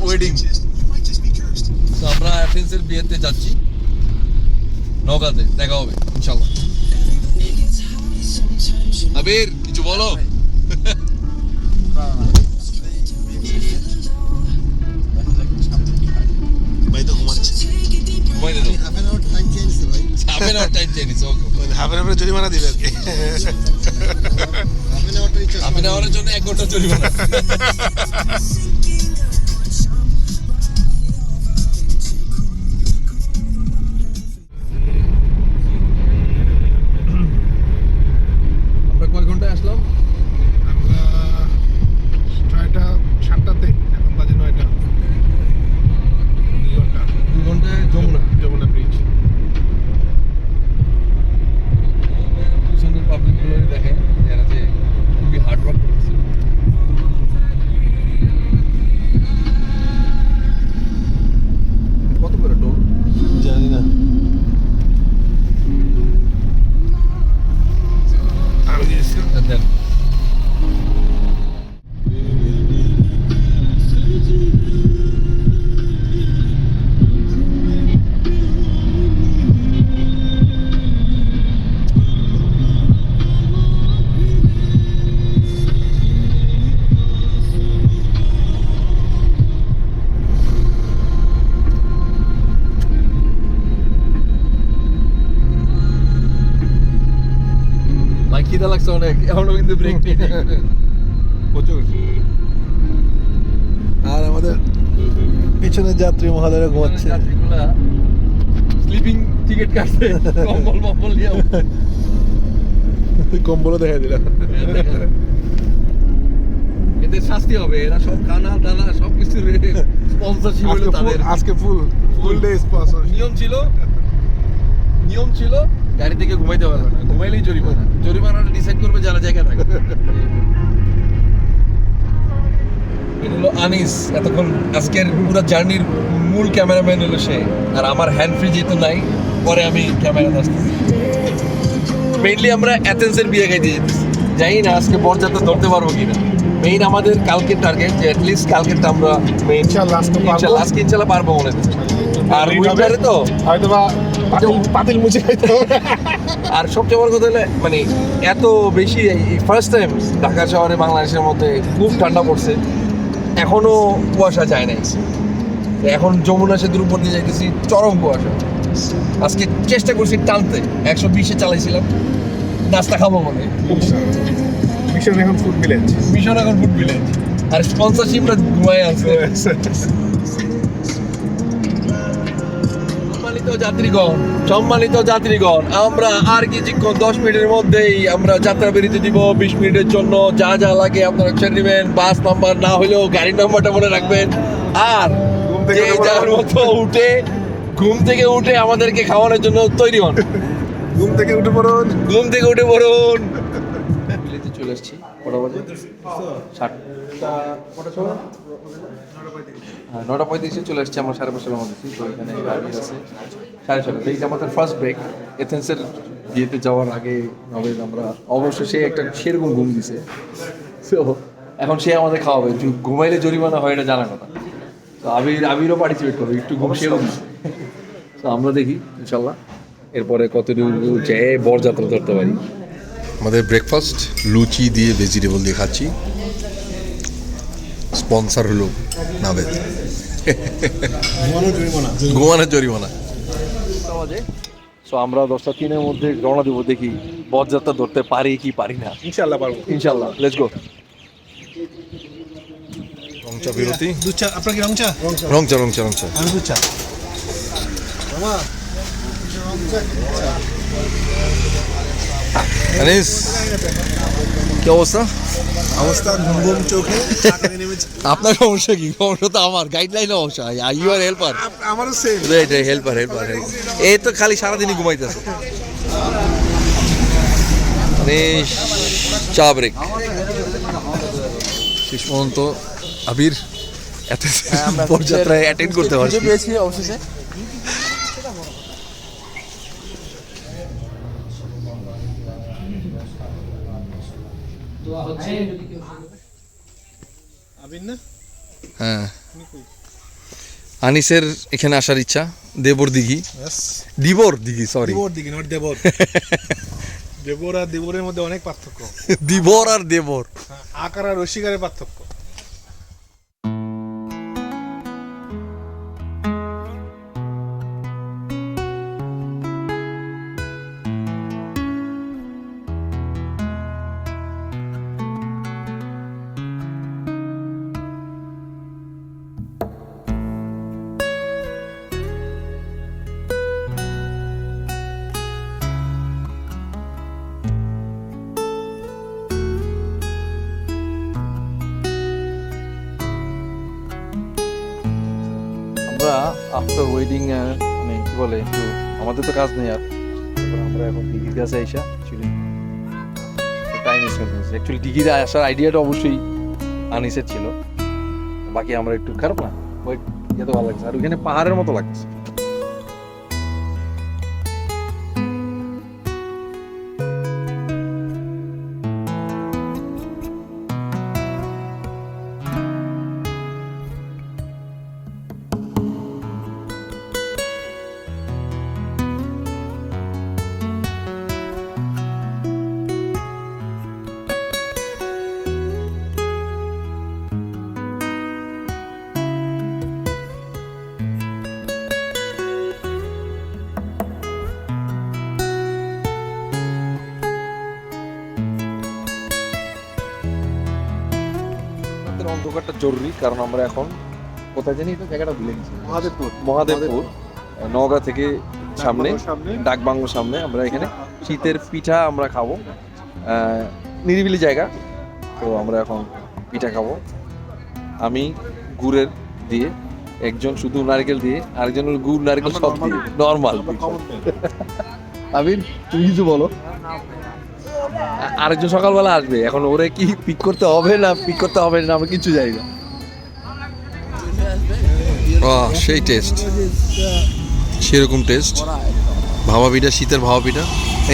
Wedding তো আমরা অ্যাথেন্সের বিয়েতে যাচ্ছি। নৌকাতে দেখা হবে ইনশাল্লাহ আবির কিছু বলো? জরিমানা দিবে আর কি জন্য এক ঘণ্টা জরিমানা। অনেক এখনও কিন্তু ব্রেক নেই। প্রচুর। আর আমাদের পিছনের যাত্রী মহাদয়রা ঘুমাচ্ছে। স্লিপিং টিকিট কাটছে কম্বল মম্বল নিয়ে কম্বলও দেখা দিলাম। এদের শাস্তি হবে এরা সব খানা দানা সব কিছু স্পন্সরশিপ হলো ফুল তাদের। আজকে ফুল ফুল ডে স্পন্সর নিয়ম ছিল নিয়ম ছিল গাড়ি থেকে ঘুমাইতে পারবে না ঘুমাইলেই জরিমানা। জরিমানাটা ডিসাইড করবে যারা জায়গায় থাকে। এটা হলো আনিস এতক্ষণ আজকের পুরো জার্নির মূল ক্যামেরাম্যান হলো সে। আর আমার হ্যান্ড ফ্রি যেহেতু নাই পরে আমি ক্যামেরা আসতেছি। মেইনলি আমরা অ্যাথেন্সের বিয়ে খাইতে যেতেছি। জানি না আজকে বরযাত্রা ধরতে পারব কিনা। মেইন আমাদের কালকের টার্গেট যে অ্যাটলিস্ট কালকেরটা আমরা মেইন ইনশাআল্লাহ আজকে পারব। ইনশাআল্লাহ পারব মনে হচ্ছে আর উইন্টারে তো হয়তো বা পাতিল মুছে খাইতে আর সবচেয়ে বড় কথা হলে মানে এত বেশি ফার্স্ট টাইম ঢাকা শহরে বাংলাদেশের মধ্যে খুব ঠান্ডা পড়ছে। এখনও কুয়াশা যায় নাই। এখন যমুনা সেতুর উপর দিয়ে যাইতেছি চরম কুয়াশা। আজকে চেষ্টা করছি টানতে একশো বিশে চালাইছিলাম। নাস্তা খাব মনে মিশন এখন ফুড ভিলেজ মিশন এখন ফুড ভিলেজ আর স্পন্সরশিপটা ঘুমায় আছে। সম্মানিত যাত্রীগণ সম্মানিত যাত্রীগণ আমরা আর কিছুক্ষণ দশ মিনিটের মধ্যেই আমরা যাত্রা বেরিয়ে দিব। বিশ মিনিটের জন্য যা যা লাগে আপনারা ছেড়ে নেবেন বাস নাম্বার না হলেও গাড়ির নাম্বারটা মনে রাখবেন। আর ঘুম থেকে যে উঠে যার মতো উঠে ঘুম থেকে উঠে আমাদেরকে খাওয়ানোর জন্য তৈরি হন। ঘুম থেকে উঠে পড়ুন। ঘুম থেকে উঠে পড়ুন। চলে এসেছি কটা বাজে? সাতটা কটা সময়? নটা পঁয়ত্রিশে চলে এসেছি আমরা সাড়ে পাঁচটার মধ্যে তো এখানে গাড়ি আছে। সাড়ে ছটা তো এইটা আমাদের ফার্স্ট ব্রেক এথেন্সের বিয়েতে যাওয়ার আগে নবে আমরা অবশ্য সে একটা সেরকম ঘুম দিছে। তো এখন সে আমাদের খাওয়াবে। ঘুমাইলে জরিমানা হয় এটা জানা কথা। তো আবির আবিরও পার্টিসিপেট করবে একটু ঘুম দিচ্ছে তো আমরা দেখি ইনশাল্লাহ। এরপরে কতটুকু যে বরযাত্রা ধরতে পারি। আমাদের ব্রেকফাস্ট লুচি দিয়ে ভেজিটেবল দিয়ে খাচ্ছি। স্পন্সার হলো নাভেদ ঘুমানোর জরিমানা। সো আমরা দশটা তিনের মধ্যে রওনা দেবো দেখি বরযাত্রা ধরতে পারি কি পারি না। ইনশাআল্লাহ পারব। ইনশাল্লাহ লেটস গো রংচা বিরতি। দুধ চা আপনার কি রং চা রংচা রংচা রংচা। আমি দুধ চা। মামা আনিস কি অবস্থা? অবস্থা ঘুম ঘুম চোখে আপনার সমস্যা কি? সমস্যা তো আমার গাইডলাইন সমস্যা। ইউ আর হেল্পার আমারও সেম রাইট হেল্পার হেল্পার এই তো খালি সারাদিনই ঘুমাইতেছে। আনিস চা ব্রেক শেষ পর্যন্ত আবির এত পরযাত্রায় অ্যাটেন্ড করতে পারছি। না? হ্যাঁ। আনিসের এখানে আসার ইচ্ছা। দেবর দিঘি। দিবর দিঘি সরি দেবর দিকে নট দেবর। দেবর আর দেবরের মধ্যে অনেক পার্থক্য। দিবর আর দেবর। আকার আর রসিকারের পার্থক্য। আফটার ওয়েডিং মানে কি বলে, একটু আমাদের তো কাজ নেই আর। আমরা এখন দিদির কাছে আইসা অ্যাকচুয়ালি টাইম অ্যাকচুয়ালি ডিগ্রিতে আসার আইডিয়াটা অবশ্যই আনিসের ছিল। বাকি আমরা একটু, খারাপ না ওই ইয়ে ভালো লাগছে। আর ওইখানে পাহাড়ের মতো লাগছে। অন্ধকারটা জরুরি কারণ আমরা এখন কোথায় জানি? এটা জায়গাটা ভুলে গেছি। মহাদেবপুর। মহাদেবপুর নওগাঁ থেকে সামনে ডাক বাংলোর সামনে আমরা এখানে শীতের পিঠা আমরা খাব। নিরিবিলি জায়গা। তো আমরা এখন পিঠা খাব। আমি গুড়ের দিয়ে একজন শুধু নারকেল দিয়ে আরেকজন গুড় নারকেল সব দিয়ে। নর্মাল আবির তুমি কিছু বলো। আরেকজন সকালবেলা আসবে। এখন ওরে কি পিক করতে হবে না পিক করতে হবে না আমি কিছু জানি না। সেই টেস্ট সেরকম টেস্ট ভাবা পিঠা শীতের ভাবা পিঠা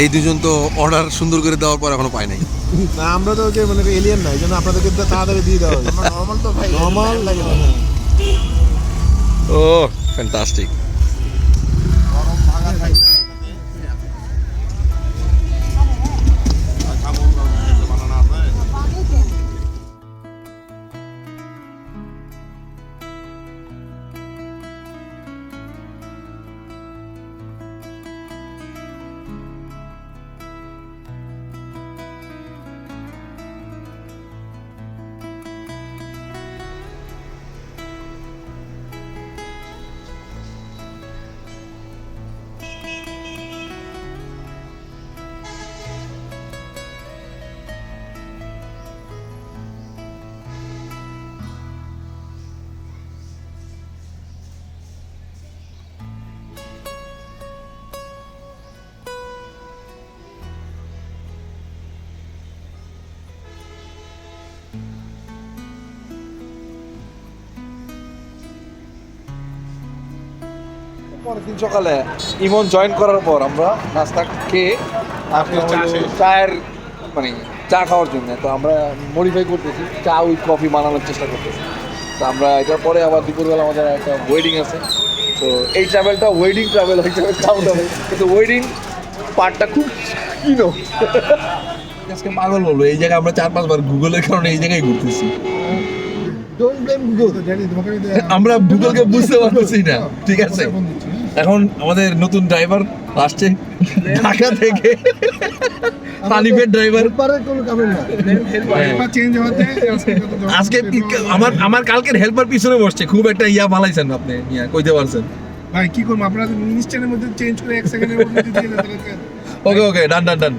এই দুজন তো অর্ডার সুন্দর করে দেওয়ার পর এখনও পায় নাই। না আমরা তো যে মানে এলিয়ান না এই জন্য আপনাদেরকে তাড়াতাড়ি দিয়ে দেওয়া হবে নর্মাল তো ভাই নর্মাল লাগে না। ও ফ্যান্টাস্টিক পরের দিন সকালে ইমন জয়েন করার পর আমরা নাস্তা খেয়ে আপনি চায়ের মানে চা খাওয়ার জন্য। তো আমরা মডিফাই করতেছি চা উইথ কফি বানানোর চেষ্টা করতেছি। তো আমরা এটার পরে আবার দুপুরবেলা আমাদের একটা ওয়েডিং আছে। তো এই ট্রাভেলটা ওয়েডিং ট্রাভেল হিসেবে কাউন্ট হবে। কিন্তু ওয়েডিং পার্টটা খুব কিনো আজকে পাগল বলব এই জায়গায় আমরা চার পাঁচবার গুগলের কারণে এই জায়গায় ঘুরতেছি। আমরা গুগলকে বুঝতে পারতেছি না ঠিক আছে? এখন আমাদের নতুন ড্রাইভার আসছে ঢাকা থেকে। তালিফের ড্রাইভার পারে কোনো কামের না চেঞ্জ হতে আজকে আমার আমার কালকের হেল্পার পিছনে বসছে। খুব একটা ইয়া বালাইছেন আপনি ইয়া কইতে পারছেন। ভাই কি করব? আপনারা মিনিস্টারের মধ্যে চেঞ্জ করে এক সেকেন্ডের মধ্যে দিয়ে দিলেন ওকে ওকে ডান ডান ডান।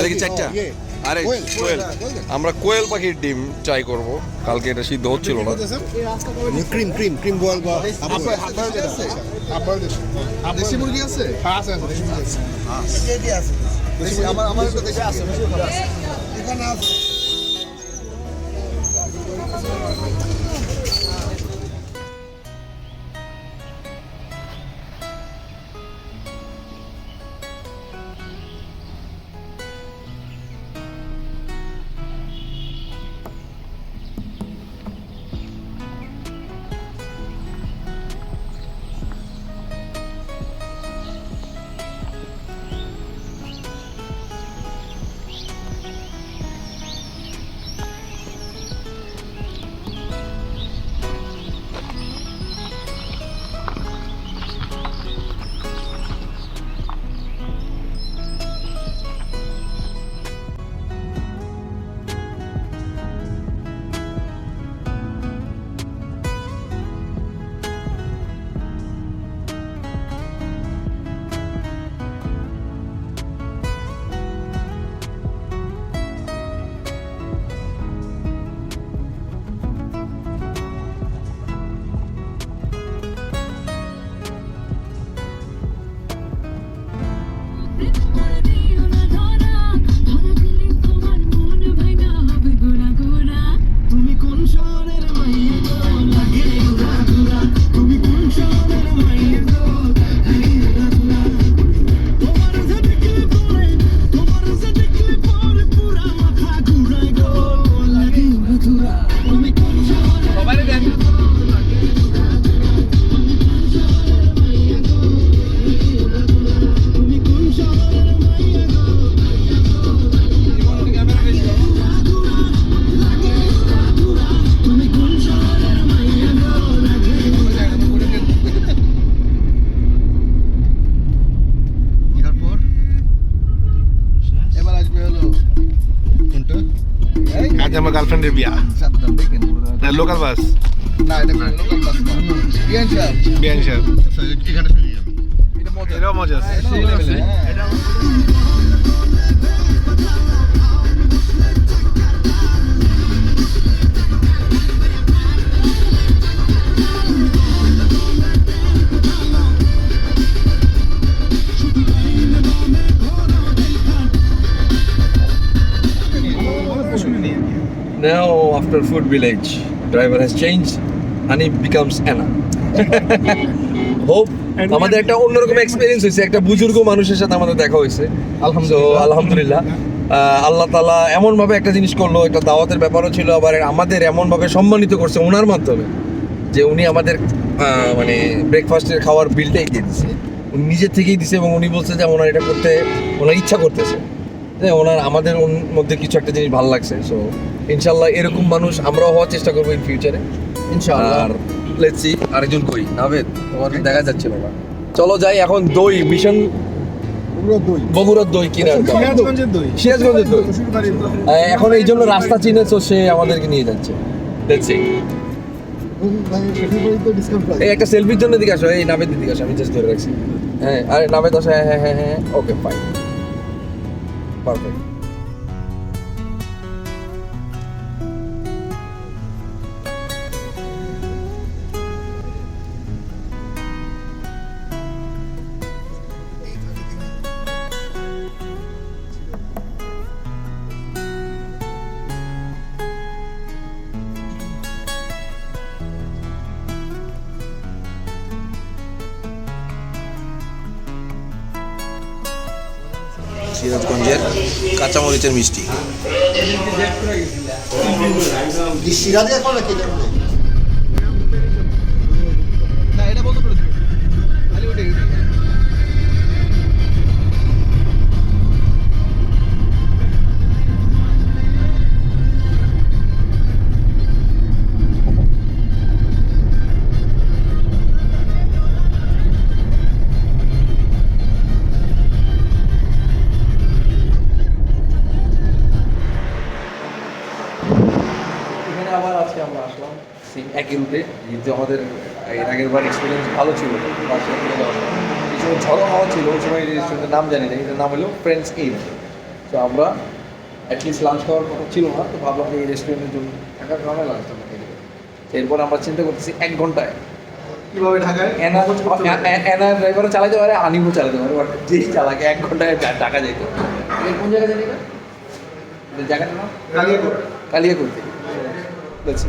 তাহলে কি চারটা? আরে কোয়েল আমরা কোয়েল পাখির ডিম ট্রাই করব। কালকে এটা সিদ্ধ হচ্ছিল না। ক্রিম ক্রিম ক্রিম বল বা দেশি মুরগি আছে? হ্যাঁ আছে আছে আছে। আমার আমার তো দেশে আছে তুমি আজ আমার গার্লফ্রেন্ডের বিয়া। লোকাল বাস না এটা লোকাল বাস না। বিয়ান সাহেব আমি। এটাও মজা আছে Now, after food village, driver has changed. And he becomes Anna. Hope আমাদের একটা অন্যরকম এক্সপিরিয়েন্স হয়েছে একটা বুজুর্গ মানুষের সাথে আমাদের দেখা হয়েছে। আলহামদুলিল্লাহ। আলহামদুলিল্লাহ। আল্লাহ তালা এমনভাবে একটা জিনিস করল একটা দাওয়াতের ব্যাপারও ছিল আবার আমাদের এমনভাবে সম্মানিত করছে ওনার মাধ্যমে যে উনি আমাদের মানে ব্রেকফাস্টের খাওয়ার বিলটাই দিয়ে দিছে। উনি নিজের থেকেই দিছে এবং উনি বলছে যে ওনার এটা করতে ওনার ইচ্ছা করতেছে। যে ওনার আমাদের মধ্যে কিছু একটা জিনিস ভালো লাগছে সো ইনশাল্লাহ এরকম মানুষ আমরাও হওয়ার চেষ্টা করব ইন ফিউচারে ইনশাআল্লাহ। আর লেটস সি আরেকজন কই? নাভেদ তোমার দেখা যাচ্ছিল না চলো যাই এখন দই মিশন বগুড়ার দই কিনে সিরাজগঞ্জের দই। সিরাজগঞ্জের দই। শ্বশুরবাড়ির দই। আহ, এখন এই জন্য রাস্তা চিনে তো সে আমাদেরকে নিয়ে যাচ্ছে। লেটস সি এই একটা সেলফির জন্য দিকে আসো এই নাভেদ দিকে আসো আমি জাস্ট ধরে রাখছি। হ্যাঁ আরে নাভেদ আসো হ্যাঁ হ্যাঁ হ্যাঁ হ্যাঁ ওকে ফাইন পারফেক্ট কাঁচামরিচের মিষ্টি। যেহেতু আমাদের এর আগের বার এক্সপিরিয়েন্স ভালো ছিল। এই সময়। ঝড়ো হাওয়া ছিল ওই সময় এই রেস্টুরেন্টের নাম জানি না এটার নাম হলো ফ্রেন্ডস ইন তো আমরা অ্যাটলিস্ট লাঞ্চ খাওয়ার কথা ছিল না তো ভাবলাম যে এই রেস্টুরেন্টের জন্য থাকার কারণে লাঞ্চটা আমরা খেয়ে এরপর আমরা চিন্তা করতেছি এক ঘন্টায়। কীভাবে ঢাকায়? এনার এনার ড্রাইভারও চালাতে পারে আনিমও চালাতে পারে বাট যেই চালাকে এক ঘন্টায় টাকা যেত কোন জায়গা জানি না জায়গাটা না কালিয়াকোট কালিয়া করতে বলছি